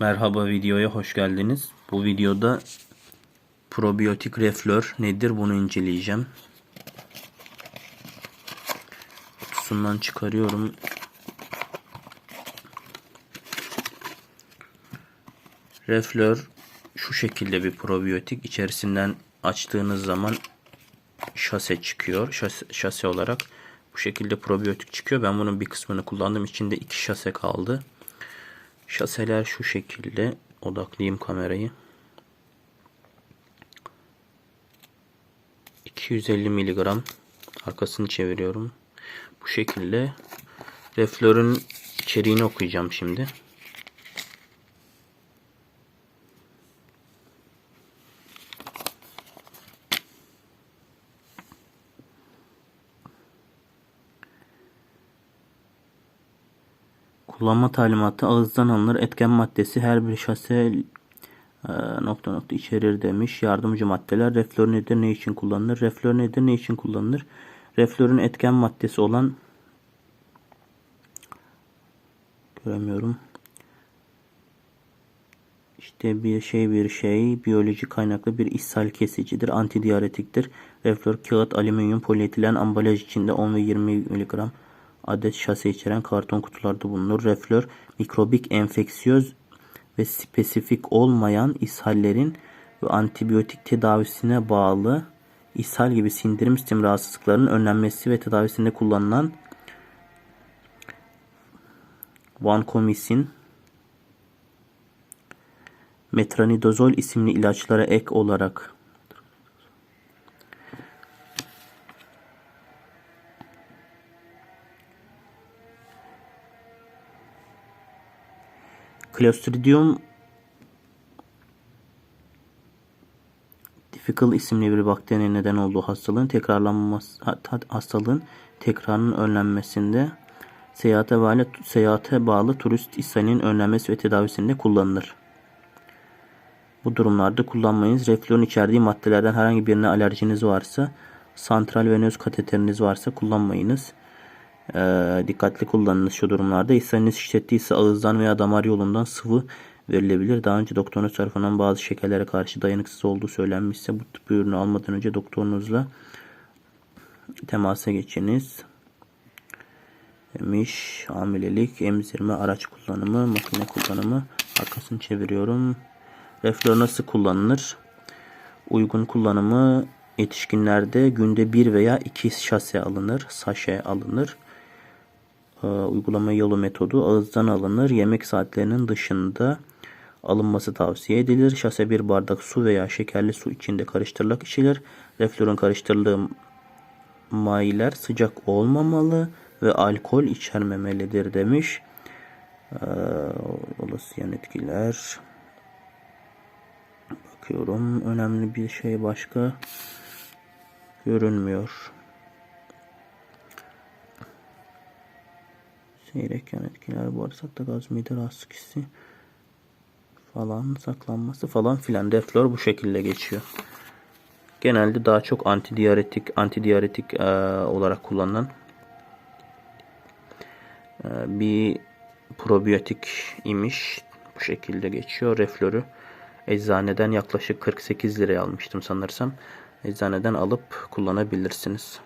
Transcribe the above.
Merhaba videoya hoş geldiniz. Bu videoda probiyotik reflör nedir bunu inceleyeceğim. Kutusundan çıkarıyorum. Reflör şu şekilde bir probiyotik. İçerisinden açtığınız zaman şase çıkıyor. Şase, şase olarak bu şekilde probiyotik çıkıyor. Ben bunun bir kısmını kullandım. İçinde iki şase kaldı. Şaseler şu şekilde. Odaklayayım kamerayı. 250 miligram. Arkasını çeviriyorum. Bu şekilde. Reflörün içeriğini okuyacağım şimdi. Kullanma talimatı ağızdan alınır. Etken maddesi her bir şase e, nokta nokta içerir demiş. Yardımcı maddeler reflör nedir ne için kullanılır? Reflör nedir ne için kullanılır? Reflörün etken maddesi olan göremiyorum. İşte bir şey bir şey biyolojik kaynaklı bir ishal kesicidir. Antidiyaretiktir. Reflör kağıt, alüminyum, polietilen ambalaj içinde 10 ve 20 mg adet şase içeren karton kutularda bulunur. Reflör mikrobik enfeksiyöz ve spesifik olmayan ishallerin ve antibiyotik tedavisine bağlı ishal gibi sindirim sistemi rahatsızlıklarının önlenmesi ve tedavisinde kullanılan vankomisin metronidazol isimli ilaçlara ek olarak Clostridium difficile isimli bir bakterinin neden olduğu hastalığın tekrarlanması hastalığın tekrarının önlenmesinde seyahate bağlı seyahate bağlı turist ishalinin önlenmesi ve tedavisinde kullanılır. Bu durumlarda kullanmayınız. Reflörün içerdiği maddelerden herhangi birine alerjiniz varsa, santral venöz kateteriniz varsa kullanmayınız. Ee, dikkatli kullanınız şu durumlarda. İshaliniz şiddetliyse ağızdan veya damar yolundan sıvı verilebilir. Daha önce doktorunuz tarafından bazı şekerlere karşı dayanıksız olduğu söylenmişse bu tip ürünü almadan önce doktorunuzla temasa geçiniz. Demiş hamilelik, emzirme, araç kullanımı, makine kullanımı. Arkasını çeviriyorum. Reflör nasıl kullanılır? Uygun kullanımı yetişkinlerde günde bir veya iki şase alınır, saşe alınır. Ee, uygulama yolu metodu ağızdan alınır. Yemek saatlerinin dışında alınması tavsiye edilir. Şase bir bardak su veya şekerli su içinde karıştırılarak içilir. Reflörün karıştırıldığı mayiler sıcak olmamalı ve alkol içermemelidir demiş. Ee, olası yan etkiler. Bakıyorum. Önemli bir şey başka görünmüyor. Seyrek yan etkiler bağırsakta gaz mide rahatsızlık hissi falan saklanması falan filan deflor bu şekilde geçiyor. Genelde daha çok antidiyaretik antidiyaretik e, olarak kullanılan e, bir probiyotik imiş. Bu şekilde geçiyor. Reflörü eczaneden yaklaşık 48 liraya almıştım sanırsam. Eczaneden alıp kullanabilirsiniz.